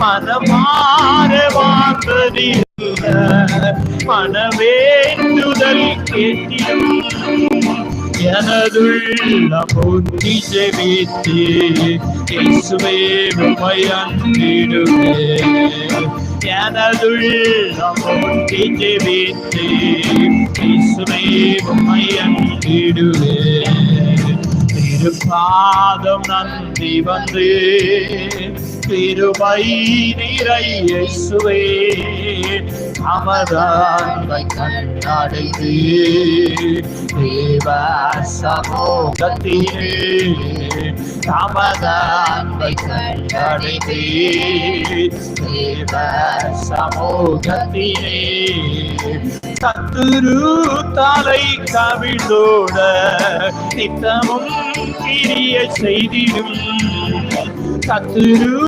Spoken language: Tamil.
மனமாற வாழ்வதில்ல மனவேண்டுதல் கேட்டிடும் எனதுள்ள புத்தி செவித்து இயேசுவே உம்மை எனதுள்ள புத்தி செவித்து இயேசுவே உம்மை அன்பிடுவே பாதம் நன்றி வந்து திருவை நிறை இயேசுவே. அமரான்மை கண்ணடைந்து தேவ சமூகத்திலே தமதான்மை கண்ணடைந்து தேவ சமூகத்திலே சத்துரு தலை கவிழ்ந்தோட நித்தமும் கிரிய செய்திடும். சத்துரு